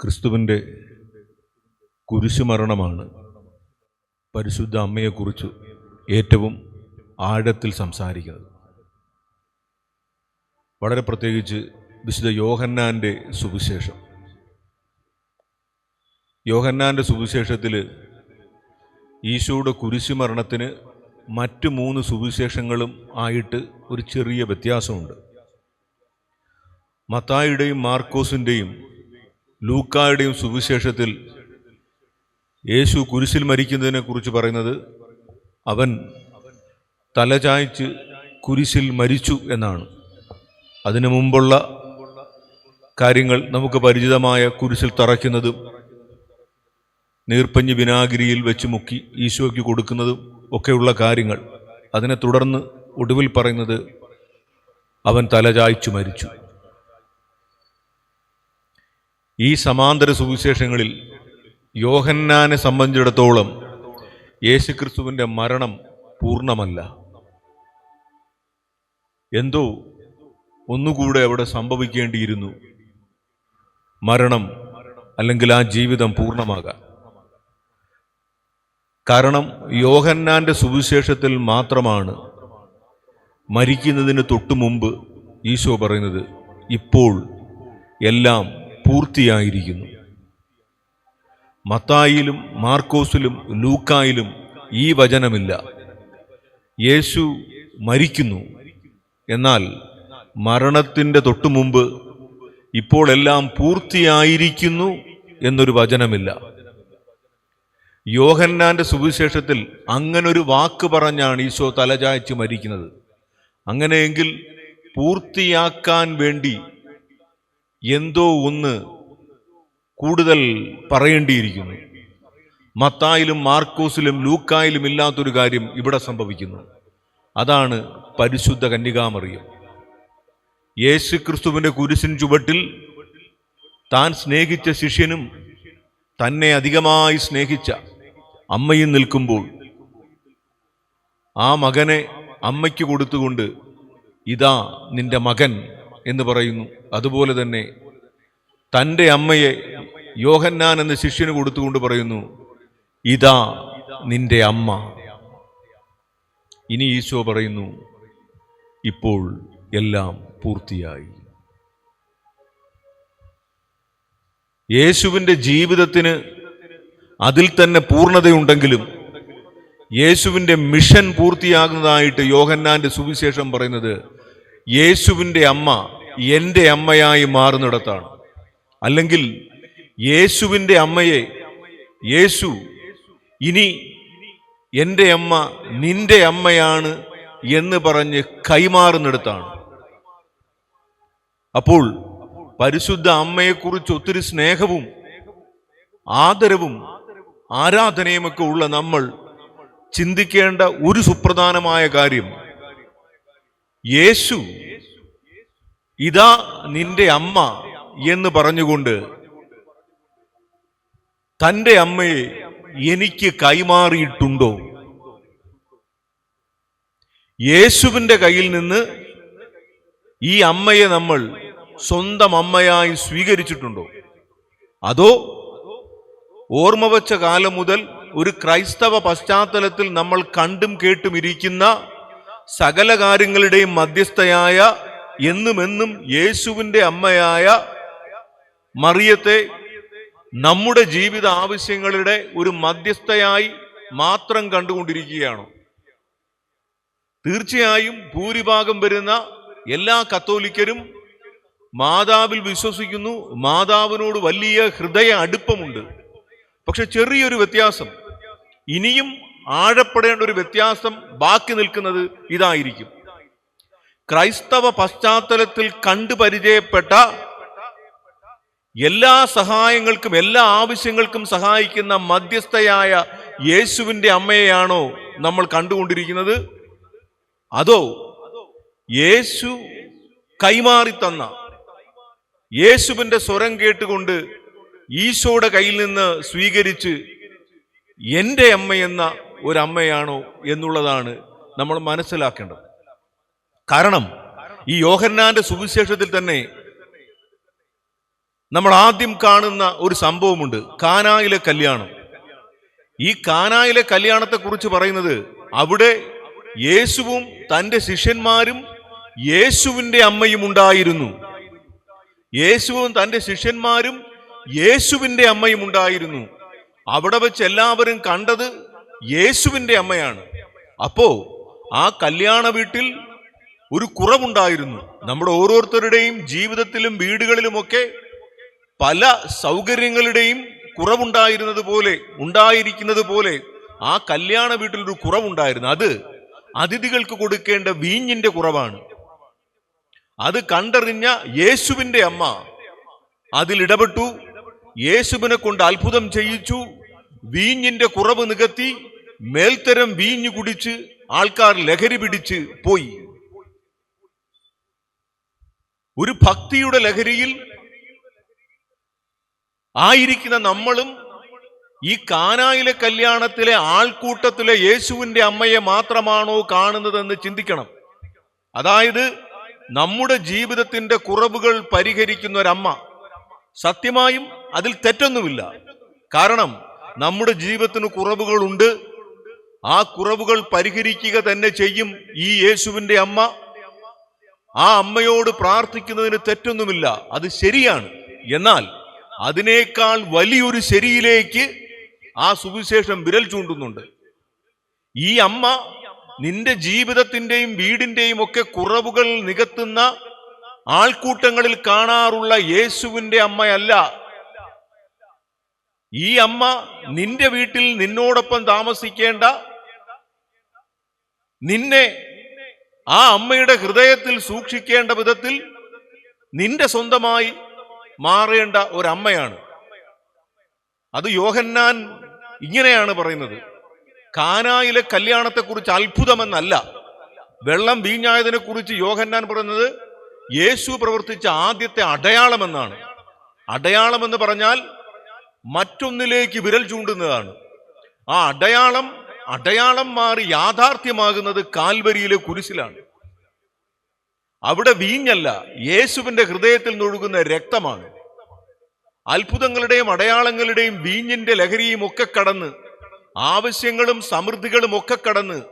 ക്രിസ്തുവിന്റെ കുരിശുമരണമാണ് പരിശുദ്ധ അമ്മയെക്കുറിച്ച് ഏറ്റവും ആഴത്തിൽ സംസാരിക്കുന്നത്. വളരെ പ്രത്യേകിച്ച് വിശുദ്ധ യോഹന്നാന്റെ സുവിശേഷം. യോഹന്നാന്റെ സുവിശേഷത്തിൽ ഈശോയുടെ കുരിശുമരണത്തിന് മറ്റ് മൂന്ന് സുവിശേഷങ്ങളും ആയിട്ട് ഒരു ചെറിയ വ്യത്യാസമുണ്ട്. മത്തായിയുടെയും മാർക്കോസിന്റെയും ലൂക്കായുടെയും സുവിശേഷത്തിൽ യേശു കുരിശിൽ മരിക്കുന്നതിനെക്കുറിച്ച് പറയുന്നത് അവൻ തലചായ്ച്ച് കുരിശിൽ മരിച്ചു എന്നാണ്. അതിനു മുമ്പുള്ള കാര്യങ്ങൾ നമുക്ക് പരിചിതമായ കുരിശിൽ തറയ്ക്കുന്നതും നീർപ്പഞ്ഞ് വിനാഗിരിയിൽ വെച്ച് മുക്കി ഈശോയ്ക്ക് കൊടുക്കുന്നതും ഒക്കെയുള്ള കാര്യങ്ങൾ. അതിനെ തുടർന്ന് ഒടുവിൽ പറയുന്നത് അവൻ തലചായ്ച്ചു മരിച്ചു. ഈ സമാന്തര സുവിശേഷങ്ങളിൽ യോഹന്നാനെ സംബന്ധിച്ചിടത്തോളം യേശുക്രിസ്തുവിന്റെ മരണം പൂർണമല്ല. എന്തോ ഒന്നുകൂടെ അവിടെ സംഭവിക്കേണ്ടിയിരുന്നു. മരണം അല്ലെങ്കിൽ ആ ജീവിതം പൂർണമാകാം കാരണം യോഹന്നാന്റെ സുവിശേഷത്തിൽ മാത്രമാണ് മരിക്കുന്നതിന് തൊട്ടു മുമ്പ് ഈശോ പറയുന്നത് ഇപ്പോൾ എല്ലാം പൂർത്തിയായിരിക്കുന്നു. മത്തായിലും മാർക്കോസിലും ലൂക്കായിലും ഈ വചനമില്ല. യേശു മരിക്കുന്നു. എന്നാൽ മരണത്തിന്റെ തൊട്ടു മുമ്പ് ഇപ്പോൾ എല്ലാം പൂർത്തിയായിരിക്കുന്നു എന്നൊരു വചനമില്ല. യോഹന്നാന്റെ സുവിശേഷത്തിൽ അങ്ങനൊരു വാക്ക് പറഞ്ഞാണ് ഈശോ തലചായ്ച്ച് മരിക്കുന്നത്. അങ്ങനെയെങ്കിൽ പൂർത്തിയാക്കാൻ വേണ്ടി എന്തോ ഒന്ന് കൂടുതൽ പറയേണ്ടിയിരിക്കുന്നു. മത്തായിലും മാർക്കോസിലും ലൂക്കായിലും ഇല്ലാത്തൊരു കാര്യം ഇവിടെ സംഭവിക്കുന്നു. അതാണ് പരിശുദ്ധ കന്യകാമറിയം. യേശു ക്രിസ്തുവിന്റെ കുരിശിൻ ചുവട്ടിൽ താൻ സ്നേഹിച്ച ശിഷ്യനും തന്നെ അധികമായി സ്നേഹിച്ച അമ്മയും നിൽക്കുമ്പോൾ ആ മകനെ അമ്മയ്ക്ക് കൊടുത്തുകൊണ്ട് ഇതാ നിന്റെ മകൻ എന്ന് പറയുന്നു. അതുപോലെ തന്നെ തന്റെ അമ്മയെ യോഹന്നാൻ എന്ന ശിഷ്യന് കൊടുത്തുകൊണ്ട് പറയുന്നു ഇതാ നിന്റെ അമ്മ. ഇനി ഈശോ പറയുന്നു ഇപ്പോൾ എല്ലാം പൂർത്തിയായി. യേശുവിന്റെ ജീവിതത്തിന് അതിൽ തന്നെ പൂർണതയുണ്ടെങ്കിലും യേശുവിന്റെ മിഷൻ പൂർത്തിയാകുന്നതായിട്ട് യോഹന്നാന്റെ സുവിശേഷം പറയുന്നത് യേശുവിന്റെ അമ്മ എന്റെ അമ്മയായി മാറുന്നിടത്താണ്. അല്ലെങ്കിൽ യേശുവിന്റെ അമ്മയെ യേശു ഇനി എന്റെ അമ്മ നിന്റെ അമ്മയാണ് എന്ന് പറഞ്ഞ് കൈമാറുന്നിടത്താണ്. അപ്പോൾ പരിശുദ്ധ അമ്മയെക്കുറിച്ച് ഒത്തിരി സ്നേഹവും ആദരവും ആരാധനയുമൊക്കെ ഉള്ള നമ്മൾ ചിന്തിക്കേണ്ട ഒരു സുപ്രധാനമായ കാര്യം യേശു ഇതാ നിന്റെ അമ്മ എന്ന് പറഞ്ഞുകൊണ്ട് തന്റെ അമ്മയെ എനിക്ക് കൈമാറിയിട്ടുണ്ടോ? യേശുവിന്റെ കയ്യിൽ നിന്ന് ഈ അമ്മയെ നമ്മൾ സ്വന്തം അമ്മയായി സ്വീകരിച്ചിട്ടുണ്ടോ? അതോ ഓർമ്മ വച്ച കാലം മുതൽ ഒരു ക്രൈസ്തവ പശ്ചാത്തലത്തിൽ നമ്മൾ കണ്ടും കേട്ടും ഇരിക്കുന്ന സകല കാര്യങ്ങളുടെയും മധ്യസ്ഥയായ എന്നുമെന്നും യേശുവിന്റെ അമ്മയായ മറിയത്തെ നമ്മുടെ ജീവിത ആവശ്യങ്ങളുടെ ഒരു മധ്യസ്ഥയായി മാത്രം കണ്ടുകൊണ്ടിരിക്കുകയാണോ. തീർച്ചയായും ഭൂരിഭാഗം വരുന്ന എല്ലാ കത്തോലിക്കരും മാതാവിൽ വിശ്വസിക്കുന്നു. മാതാവിനോട് വലിയ ഹൃദയ അടുപ്പമുണ്ട്. പക്ഷെ ചെറിയൊരു വ്യത്യാസം. ഇനിയും ആഴപ്പെടേണ്ട ഒരു വ്യത്യാസം ബാക്കി നിൽക്കുന്നത് ഇതായിരിക്കും. ക്രൈസ്തവ പശ്ചാത്തലത്തിൽ കണ്ടു പരിചയപ്പെട്ട എല്ലാ സഹായങ്ങൾക്കും എല്ലാ ആവശ്യങ്ങൾക്കും സഹായിക്കുന്ന മധ്യസ്ഥയായ യേശുവിന്റെ അമ്മയെയാണോ നമ്മൾ കണ്ടുകൊണ്ടിരിക്കുന്നത്? അതോ യേശു കൈമാറി തന്ന യേശുവിന്റെ സ്വരം കേട്ടുകൊണ്ട് ഈശോയുടെ കയ്യിൽ നിന്ന് സ്വീകരിച്ച് എന്റെ അമ്മയെന്ന ഒരമ്മയാണോ എന്നുള്ളതാണ് നമ്മൾ മനസ്സിലാക്കേണ്ടത്. കാരണം ഈ യോഹന്നാന്റെ സുവിശേഷത്തിൽ തന്നെ നമ്മൾ ആദ്യം കാണുന്ന ഒരു സംഭവമുണ്ട്. കാനായിലെ കല്യാണം. ഈ കാനായിലെ കല്യാണത്തെ കുറിച്ച് പറയുന്നത് അവിടെ യേശുവും തന്റെ ശിഷ്യന്മാരും യേശുവിന്റെ അമ്മയും ഉണ്ടായിരുന്നു. യേശുവും തന്റെ ശിഷ്യന്മാരും യേശുവിന്റെ അമ്മയും ഉണ്ടായിരുന്നു. അവിടെ വെച്ച് എല്ലാവരും കണ്ടത് യേശുവിന്റെ അമ്മയാണ്. അപ്പോ ആ കല്യാണ വീട്ടിൽ ഒരു കുറവുണ്ടായിരുന്നു. നമ്മുടെ ഓരോരുത്തരുടെയും ജീവിതത്തിലും വീടുകളിലുമൊക്കെ പല സൗകര്യങ്ങളുടെയും കുറവുണ്ടായിരുന്നത് പോലെ ഉണ്ടായിരിക്കുന്നത് പോലെ ആ കല്യാണ വീട്ടിൽ ഒരു കുറവുണ്ടായിരുന്നു. അത് അതിഥികൾക്ക് കൊടുക്കേണ്ട വീഞ്ഞിന്റെ കുറവാണ്. അത് കണ്ടറിഞ്ഞ യേശുവിന്റെ അമ്മ അതിലിടപെട്ടു യേശുവിനെ കൊണ്ട് അത്ഭുതം ചെയ്യിച്ചു. വീഞ്ഞിന്റെ കുറവ് നികത്തി മേൽത്തരം വീഞ്ഞു കുടിച്ച് ആൾക്കാർ ലഹരി പിടിച്ച് പോയി. ഒരു ഭക്തിയുടെ ലഹരിയിൽ ആയിരിക്കുന്ന നമ്മളും ഈ കാനായിലെ കല്യാണത്തിലെ ആൾക്കൂട്ടത്തിലെ യേശുവിന്റെ അമ്മയെ മാത്രമാണോ കാണുന്നതെന്ന് ചിന്തിക്കണം. അതായത് നമ്മുടെ ജീവിതത്തിന്റെ കുറവുകൾ പരിഹരിക്കുന്ന ഒരമ്മ സത്യമായും അതിൽ തെറ്റൊന്നുമില്ല. കാരണം നമ്മുടെ ജീവിതത്തിന് കുറവുകളുണ്ട്. ആ കുറവുകൾ പരിഹരിക്കുക തന്നെ ചെയ്യും ഈ യേശുവിന്റെ അമ്മ. ആ അമ്മയോട് പ്രാർത്ഥിക്കുന്നതിന് തെറ്റൊന്നുമില്ല. അത് ശരിയാണ്. എന്നാൽ അതിനേക്കാൾ വലിയൊരു ശരിയിലേക്ക് ആ സുവിശേഷം വിരൽ ചൂണ്ടുന്നുണ്ട്. ഈ അമ്മ നിന്റെ ജീവിതത്തിന്റെയും വീടിന്റെയും ഒക്കെ കുറവുകൾ നികത്തുന്ന ആൾക്കൂട്ടങ്ങളിൽ കാണാറുള്ള യേശുവിന്റെ അമ്മയല്ല. ഈ അമ്മ നിന്റെ വീട്ടിൽ നിന്നോടൊപ്പം താമസിക്കേണ്ട നിന്നെ ആ അമ്മയുടെ ഹൃദയത്തിൽ സൂക്ഷിക്കേണ്ട വിധത്തിൽ നിന്റെ സ്വന്തമായി മാറേണ്ട ഒരമ്മയാണ്. അത് യോഹന്നാൻ ഇങ്ങനെയാണ് പറയുന്നത്. കാനായിലെ കല്യാണത്തെക്കുറിച്ച് അത്ഭുതമെന്നല്ല. വെള്ളം വീഞ്ഞായതിനെ കുറിച്ച് യോഹന്നാൻ പറയുന്നത് യേശു പ്രവർത്തിച്ച ആദ്യത്തെ അടയാളമെന്നാണ്. അടയാളം എന്ന് പറഞ്ഞാൽ മറ്റൊന്നിലേക്ക് വിരൽ ചൂണ്ടുന്നതാണ്. ആ അടയാളം അടയാളം മാറി യാഥാർത്ഥ്യമാകുന്നത് കാൽവരിയിലെ കുരിശിലാണ്. അവിടെ വീഞ്ഞല്ല യേശുവിന്റെ ഹൃദയത്തിൽ നൊഴുകുന്ന രക്തമാണ്. അത്ഭുതങ്ങളുടെയും അടയാളങ്ങളുടെയും വീഞ്ഞിന്റെ ലഹരിയും ഒക്കെ കടന്ന് ആവശ്യങ്ങളും സമൃദ്ധികളും ഒക്കെ കടന്ന്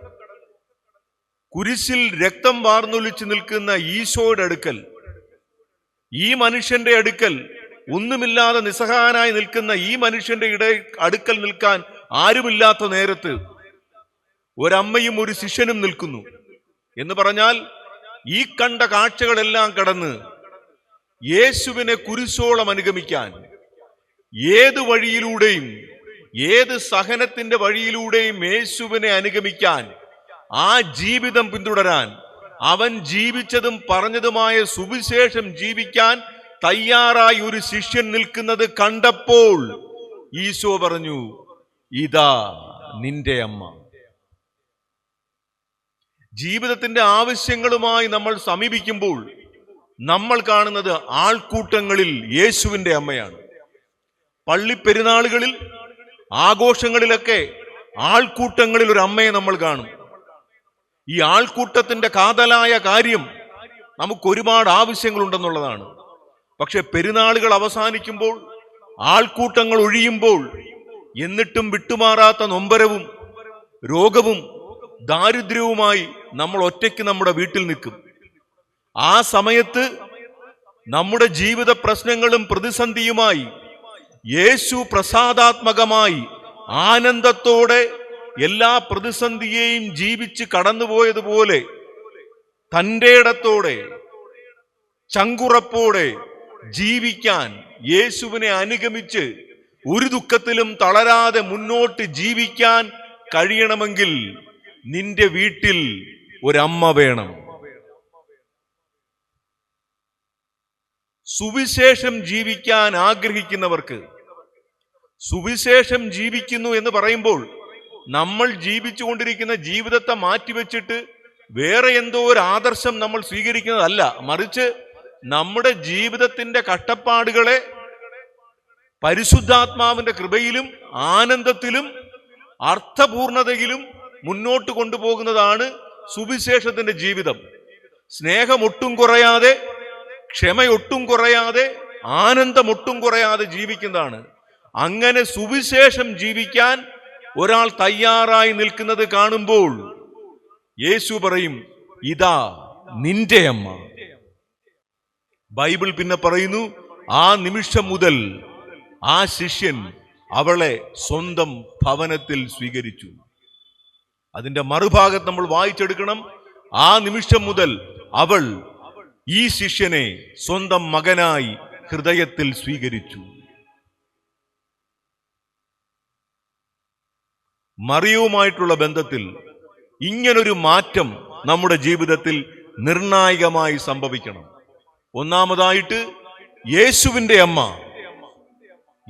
കുരിശിൽ രക്തം വാർന്നൊലിച്ചു നിൽക്കുന്ന ഈശോയുടെ അടുക്കൽ ഈ മനുഷ്യന്റെ അടുക്കൽ ഒന്നുമില്ലാതെ നിസ്സഹായനായി നിൽക്കുന്ന ഈ മനുഷ്യന്റെ ഇട അടുക്കൽ നിൽക്കാൻ ആരുമില്ലാത്ത നേരത്ത് ഒരമ്മയും ഒരു ശിഷ്യനും നിൽക്കുന്നു. എന്ന് പറഞ്ഞാൽ ഈ കണ്ട കാഴ്ചകളെല്ലാം കടന്ന് യേശുവിനെ കുരിശോളം അനുഗമിക്കാൻ ഏത് വഴിയിലൂടെയും ഏത് സഹനത്തിന്റെ വഴിയിലൂടെയും യേശുവിനെ അനുഗമിക്കാൻ ആ ജീവിതം പിന്തുടരാൻ അവൻ ജീവിച്ചതും പറഞ്ഞതുമായ സുവിശേഷം ജീവിക്കാൻ തയ്യാറായി ഒരു ശിഷ്യൻ നിൽക്കുന്നത് കണ്ടപ്പോൾ ഈശോ പറഞ്ഞു ഇതാ നിന്റെ അമ്മ. ജീവിതത്തിന്റെ ആവശ്യങ്ങളുമായി നമ്മൾ സമീപിക്കുമ്പോൾ നമ്മൾ കാണുന്നത് ആൾക്കൂട്ടങ്ങളിൽ യേശുവിന്റെ അമ്മയാണ്. പള്ളിപ്പെരുന്നാളുകളിൽ ആഘോഷങ്ങളിലൊക്കെ ആൾക്കൂട്ടങ്ങളിൽ ഒരു അമ്മയെ നമ്മൾ കാണും. ഈ ആൾക്കൂട്ടത്തിന്റെ കാതലായ കാര്യം നമുക്ക് ഒരുപാട് ആവശ്യങ്ങളുണ്ടെന്നുള്ളതാണ്. പക്ഷെ പെരുന്നാളുകൾ അവസാനിക്കുമ്പോൾ ആൾക്കൂട്ടങ്ങൾ ഒഴിയുമ്പോൾ എന്നിട്ടും വിട്ടുമാറാത്ത നൊമ്പരവും രോഗവും ദാരിദ്ര്യവുമായി നമ്മൾ ഒറ്റയ്ക്ക് നമ്മുടെ വീട്ടിൽ നിൽക്കും. ആ സമയത്ത് നമ്മുടെ ജീവിത പ്രശ്നങ്ങളും പ്രതിസന്ധിയുമായി യേശു പ്രസാദാത്മകമായി ആനന്ദത്തോടെ എല്ലാ പ്രതിസന്ധിയെയും ജീവിച്ച് കടന്നുപോയതുപോലെ തന്റെ ഇടത്തോടെ ചങ്കുറപ്പോടെ ജീവിക്കാൻ യേശുവിനെ അനുഗമിച്ച് ഒരു ദുഃഖത്തിലും തളരാതെ മുന്നോട്ട് ജീവിക്കാൻ കഴിയണമെങ്കിൽ നിന്റെ വീട്ടിൽ ഒരമ്മ വേണം. സുവിശേഷം ജീവിക്കാൻ ആഗ്രഹിക്കുന്നവർക്ക് സുവിശേഷം ജീവിക്കുന്നു എന്ന് പറയുമ്പോൾ നമ്മൾ ജീവിച്ചുകൊണ്ടിരിക്കുന്ന ജീവിതത്തെ മാറ്റിവെച്ചിട്ട് വേറെ എന്തോ ഒരു ആദർശം നമ്മൾ സ്വീകരിക്കുന്നതല്ല. മറിച്ച് നമ്മുടെ ജീവിതത്തിന്റെ കഷ്ടപ്പാടുകളെ പരിശുദ്ധാത്മാവിന്റെ കൃപയിലും ആനന്ദത്തിലും അർത്ഥപൂർണതയിലും മുന്നോട്ട് കൊണ്ടുപോകുന്നതാണ് സുവിശേഷത്തിന്റെ ജീവിതം. സ്നേഹം ഒട്ടും കുറയാതെ ക്ഷമയൊട്ടും കുറയാതെ ആനന്ദമൊട്ടും കുറയാതെ ജീവിക്കുന്നതാണ്. അങ്ങനെ സുവിശേഷം ജീവിക്കാൻ ഒരാൾ തയ്യാറായി നിൽക്കുന്നത് കാണുമ്പോൾ യേശു പറയും ഇതാ നിന്റെ അമ്മ. ബൈബിൾ പിന്നെ പറയുന്നു ആ നിമിഷം മുതൽ ആ ശിഷ്യൻ അവളെ സ്വന്തം ഭവനത്തിൽ സ്വീകരിച്ചു. അതിന്റെ മറുഭാഗത്ത് നമ്മൾ വായിച്ചെടുക്കണം. ആ നിമിഷം മുതൽ അവൾ ഈ ശിഷ്യനെ സ്വന്തം മകനായി ഹൃദയത്തിൽ സ്വീകരിച്ചു. മറിയവുമായിട്ടുള്ള ബന്ധത്തിൽ ഇങ്ങനൊരു മാറ്റം നമ്മുടെ ജീവിതത്തിൽ നിർണായകമായി സംഭവിക്കണം. ഒന്നാമതായിട്ട് യേശുവിന്റെ അമ്മ.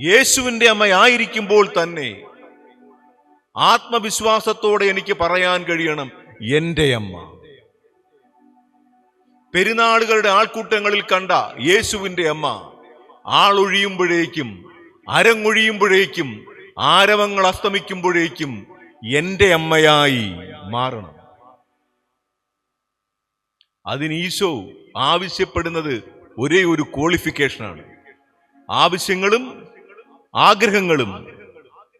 യേശുവിന്റെ അമ്മയായിരിക്കുമ്പോൾ തന്നെ ആത്മവിശ്വാസത്തോടെ എനിക്ക് പറയാൻ കഴിയണം എന്റെ അമ്മ. പെരുന്നാളുകളുടെ ആൾക്കൂട്ടങ്ങളിൽ കണ്ട യേശുവിന്റെ അമ്മ ആളൊഴിയുമ്പോഴേക്കും അരങ്ങൊഴിയുമ്പോഴേക്കും ആരവങ്ങൾ അസ്തമിക്കുമ്പോഴേക്കും എന്റെ അമ്മയായി മാറണം. അതിന് ഈശോ ആവശ്യപ്പെടുന്നത് ഒരേ ഒരു ക്വാളിഫിക്കേഷനാണ് ആവശ്യങ്ങളും ആഗ്രഹങ്ങളും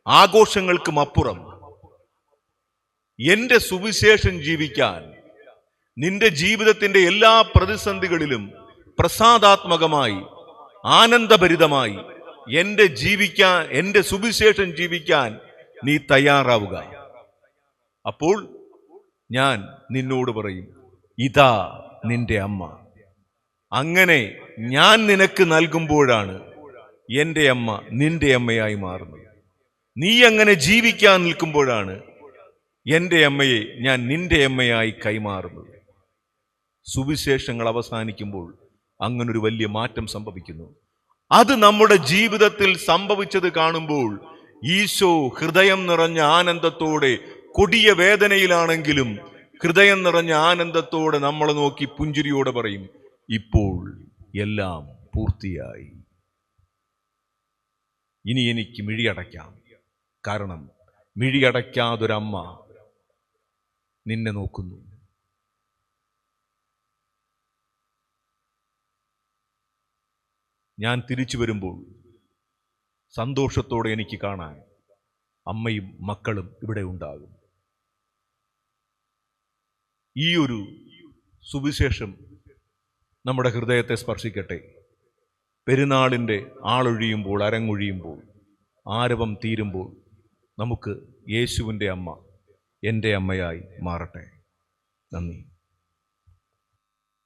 ആഘോഷങ്ങൾക്കും അപ്പുറം എന്റെ സുവിശേഷം ജീവിക്കാൻ നിന്റെ ജീവിതത്തിന്റെ എല്ലാ പ്രതിസന്ധികളിലും പ്രസാദാത്മകമായി ആനന്ദഭരിതമായി എന്റെ ജീവിക്കാൻ എന്റെ സുവിശേഷം ജീവിക്കാൻ നീ തയ്യാറാവുക. അപ്പോൾ ഞാൻ നിന്നോട് പറയും ഇതാ നിന്റെ അമ്മ. അങ്ങനെ ഞാൻ നിനക്ക് നൽകുമ്പോഴാണ് എന്റെ അമ്മ നിന്റെ അമ്മയായി മാറുന്നത്. നീ അങ്ങനെ ജീവിക്കാൻ നിൽക്കുമ്പോഴാണ് എന്റെ അമ്മയെ ഞാൻ നിന്റെ അമ്മയായി കൈമാറുന്നത്. സുവിശേഷങ്ങൾ അവസാനിക്കുമ്പോൾ അങ്ങനൊരു വലിയ മാറ്റം സംഭവിക്കുന്നു. അത് നമ്മുടെ ജീവിതത്തിൽ സംഭവിച്ചത് കാണുമ്പോൾ ഈശോ ഹൃദയം നിറഞ്ഞ ആനന്ദത്തോടെ കൊടിയ വേദനയിലാണെങ്കിലും ഹൃദയം നിറഞ്ഞ ആനന്ദത്തോടെ നമ്മളെ നോക്കി പുഞ്ചിരിയോടെ പറയും ഇപ്പോൾ എല്ലാം പൂർത്തിയായി. ഇനി എനിക്ക് മിഴിയടയ്ക്കാം. കാരണം മിഴിയടയ്ക്കാതൊരമ്മ നിന്നെ നോക്കുന്നു. ഞാൻ തിരിച്ചു വരുമ്പോൾ സന്തോഷത്തോടെ എനിക്ക് കാണാൻ അമ്മയും മക്കളും ഇവിടെ ഉണ്ടാകും. ഈ ഒരു സുവിശേഷം നമ്മുടെ ഹൃദയത്തെ സ്പർശിക്കട്ടെ. പെരുന്നാളിന്റെ ആളൊഴിയുമ്പോൾ അരങ്ങൊഴിയുമ്പോൾ ആരവം തീരുമ്പോൾ നമുക്ക് യേശുവിന്റെ അമ്മ എന്റെ അമ്മയായി മാറട്ടെ. നന്ദി.